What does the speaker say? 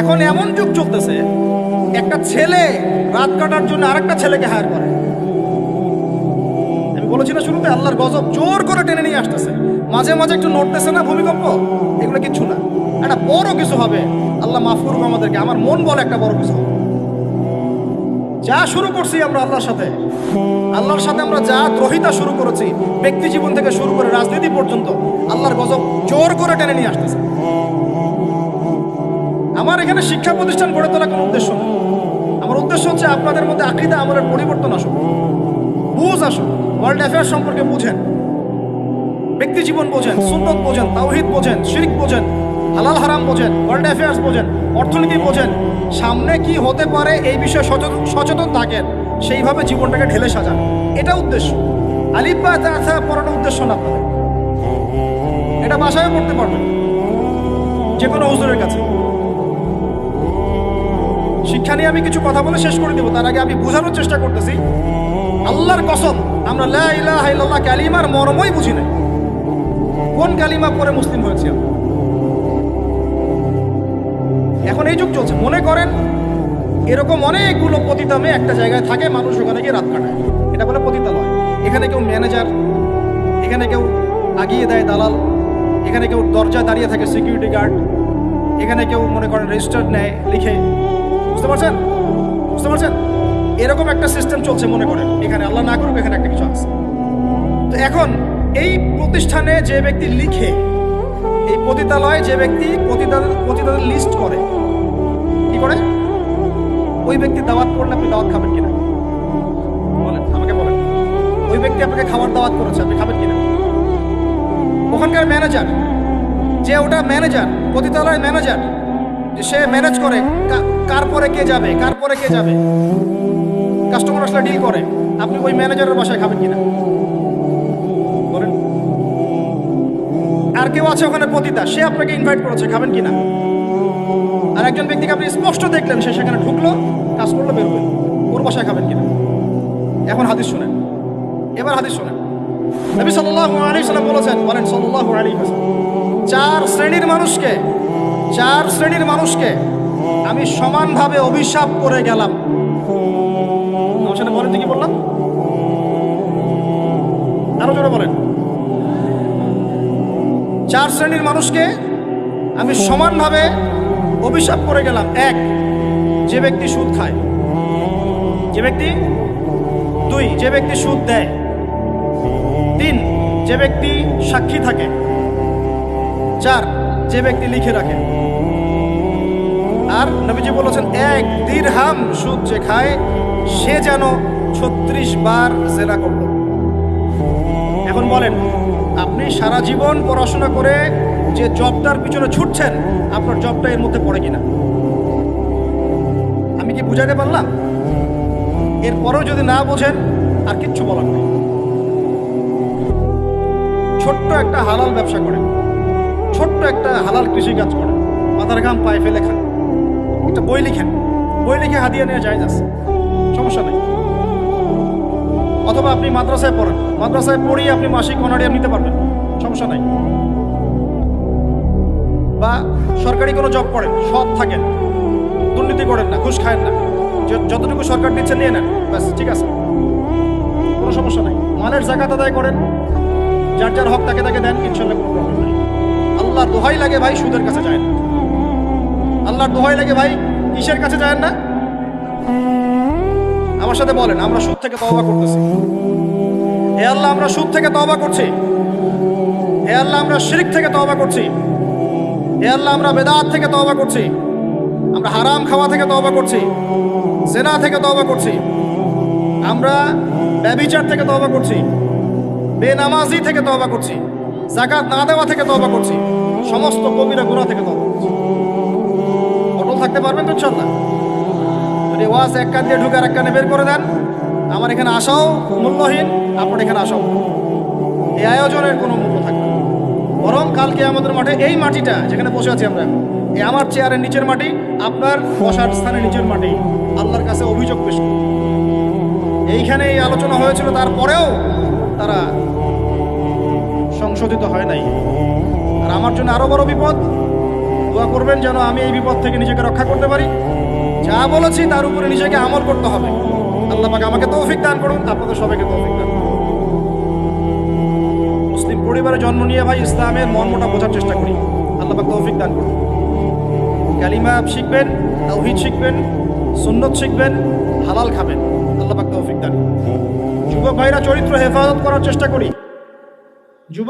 এখন এমন যুগ চলতেছে, একটা ছেলে রাত কাটার জন্য আরেকটা ছেলেকে হায়ার করে। আমি বলেছি না শুরুতে, আল্লাহর গজব জোর করে টেনে নিয়ে আসতেছে। মাঝে মাঝে একটু নড়তেছে না ভূমিকম্প? এগুলো কিচ্ছু না। একটা বড় কিছু হবে। আল্লাহ মাফ করুক আমাদেরকে। আমার মন বলে একটা বড় কিছু হবে। যা শুরু করছি আমরা আল্লাহর সাথে। আল্লাহর সাথে আমরা যা দ্রোহিতা শুরু করেছি, ব্যক্তি জীবন থেকে শুরু করে রাজনীতি পর্যন্ত, আল্লাহর গজব জোর করে টেনে নিয়ে আসতেছে। আমার এখানে শিক্ষা প্রতিষ্ঠান গড়ে তোলা কোনো উদ্দেশ্য নেই। আমার উদ্দেশ্য হচ্ছে আপনাদের মধ্যে আকিদা আমলের পরিবর্তন আসুক। বুঝ আসুক। ওয়ার্ল্ড অ্যাফেয়ার সম্পর্কে বুঝেন। ব্যক্তি জীবন বোঝেন, সুন্নত বোঝেন, তাওহিদ বোঝেন, শিরিক বোঝেন, হালাল হারাম বোঝেন ওয়ার্ল্ড অ্যাফেয়ার্স বোঝেন, অর্থনীতি বোঝেন। সামনে কি হতে পারে এই বিষয়ে সচেতন সচেতন থাকেন। সেইভাবে জীবনটাকে ঢেলে সাজান। এটা উদ্দেশ্য। আলিফ বা তাথা পড়ানোর উদ্দেশ্য না আপনাদের। এটা বাসায় পড়তে পারবেন। যে কোনো হুজুরের কাছে। শিক্ষা নিয়ে আমি কিছু কথা বলে শেষ করে দেবো। তার আগে আমি বোঝানোর চেষ্টা করতেছি। আল্লাহর কসম, আমরা লা ইলাহা ইল্লাল্লাহ কালিমার মর্মই বুঝি না কোন কালিমা পরে মুসলিম হয়েছে এখন এই যুগ চলছে। মনে করেন, এরকম অনেকগুলো পতিতামে একটা জায়গায় থাকে, মানুষ ওখানে গিয়ে রাত কাটায়। এটা বলে পতিতালয়। এখানে কেউ ম্যানেজার, এখানে কেউ আগিয়ে দেয় দালাল, এখানে কেউ দরজা দাঁড়িয়ে থাকে সিকিউরিটি গার্ড, এখানে কেউ মনে করেন রেজিস্টার নেয়, লিখে বুঝতে পারছেন? বুঝতে পারছেন? এরকম একটা সিস্টেম চলছে মনে করেন। এখানে আল্লাহ না করুক, এখানে একটা কিছু আছে। তো এখন এই প্রতিষ্ঠানে যে ব্যক্তি লিখে, এই পতিতালয়ে যে ব্যক্তি পতিতাদের লিস্ট করে, কি করে? ওই ব্যক্তি দাওয়াত করলে আপনি দাওয়াত খাবেন কিনা? বলেন, আমাকে বলেন। ওই ব্যক্তি আপনাকে খাবার দাওয়াত করেছে, আপনি খাবেন কিনা? ওখানকার ম্যানেজার যে ওটা ম্যানেজার পতিতালয়ের ম্যানেজার সে ম্যানেজ করে কা- যাবে? কার পরে কে যাবে? কাস্টমার আসলে ডিল করে। আপনি ওই ম্যানেজারের বাসায় খাবেন কিনা? বলেন আর কেউ আছে ওখানে পতিতা, সে আপনাকে ইনভাইট করেছে, খাবেন কিনা? আর একজন ব্যক্তিকে আপনি স্পষ্ট দেখলেন, সে সেখানে ঢুকলো, কাজ করল বেরোবেন ওর বাসায় খাবেন কিনা? এখন হাদিস শুনেন। এবার হাদিস শুনেন। নবী সাল্লাল্লাহু আলাইহি সাল্লাম বলেছেন, বলেন আলাইহি ওয়াসাল্লাম, চার শ্রেণির মানুষকে, চার শ্রেণির মানুষকে আমি সমানভাবে অভিশাপ করে গেলাম। বলেন কি বললাম। আরও জোরে বলেন। চার শ্রেণির মানুষকে আমি সমানভাবে অভিশাপ করে গেলাম। এক, যে ব্যক্তি সুদ খায়। যে ব্যক্তি? দুই, যে ব্যক্তি সুদ দেয়। তিন, যে ব্যক্তি সাক্ষী থাকে। চার, যে ব্যক্তি লিখে রাখে। আর নবীজি বলেছেন, এক দীর্হাম সুদ যে খায়, সে যেন ছত্রিশ বার জেনা করল। এখন বলেন, আপনি সারা জীবন পড়াশোনা করে যে জবটার পিছনে ছুটছেন, আপনার জবটা এর মধ্যে পড়ে কিনা? আমি কি বুঝাতে পারলাম? এরপরেও যদি না বোঝেন, আর কিচ্ছু বলার নেই। ছোট্ট একটা হালাল ব্যবসা করেন, ছোট্ট একটা হালাল কৃষি কাজ করেন, মাথার ঘাম পায়ে ফেলে খান। একটা বই লিখেন। বই লিখে হাদিয়া নিয়ে যায় যাচ্ছে। সমস্যা নেই। অথবা আপনি মাদ্রাসায় পড়েন। মাদ্রাসায় পড়িয়ে আপনি মাসিক অনারিয়াম নিতে পারবেন। সমস্যা নাই। বা সরকারি কোনো জব করেন, সৎ থাকেন। দুর্নীতি করেন না, ঘুষ খায়েন না। যতটুকু সরকার দিচ্ছে নিয়ে নেন। ব্যাস, ঠিক আছে। কোনো সমস্যা নাই। মালের জাকাত আদায় করেন। যার যার হক তাকে তাকে দেন, ইনশাল্লাহ কোনো প্রবলেম নাই। আল্লাহর দোহাই লাগে ভাই, সুদের কাছে যায় না। আল্লাহর দোহাই লাগে ভাই কিসের কাছে যায় না আমার সাথে বলেন আমরা সুদ থেকে তওবা করতেছি হে আল্লাহ আমরা সুদ থেকে তওবা করছি হে আল্লাহ আমরা শিরিক থেকে তওবা করছি হে আল্লাহ আমরা বেদাত থেকে তওবা করছি আমরা হারাম খাওয়া থেকে তওবা করছি জেনা থেকে তওবা করছি আমরা ব্যবিচার থেকে তওবা করছি বেনামাজি থেকে তওবা করছি জাকাত না দেওয়া থেকে তওবা করছি সমস্ত কবিরা গুণা থেকে তওবা করছি থাকতে পারবেন তো ইনশাল্লাহ যদি ওয়াজ এক কান দিয়ে ঢুকে আর এক কানে বের করে দেন, আমার এখানে আসাও মূল্যহীন, আপনার এখানে আসাও এই আয়োজনের কোনো মূল্য থাকবে। বরং কালকে আমাদের মাঠে এই মাটিটা যেখানে বসে আছি আমরা, এই আমার চেয়ারের নিচের মাটি, আপনার বসার স্থানের নিচের মাটি, আল্লাহর কাছে অভিযোগ পেশ। এইখানে এই আলোচনা হয়েছিল, তারপরেও তারা সংশোধিত হয় নাই আর আমার জন্য আরও বড় বিপদ দোয়া করবেন যেন আমি এই বিপদ থেকে নিজেকে রক্ষা করতে পারি। যা বলেছি তার উপরে নিজেকে আমল করতে হবে। আল্লাহ পাক আমাকে তৌফিক দান করুন, আপনাদের সবাইকে তৌফিক দান মুসলিম পরিবারে জন্ম নিয়ে ভাই, ইসলামের মর্মটা বোঝার চেষ্টা করি। আল্লাহ পাক তৌফিক দান করুন। কালিমা শিখবেন, তাওহিদ শিখবেন, সুন্নত শিখবেন, হালাল খাবেন। আল্লাহ পাক তৌফিক দান। যুবক ভাইরা চরিত্র হেফাজত করার চেষ্টা করি। যুবক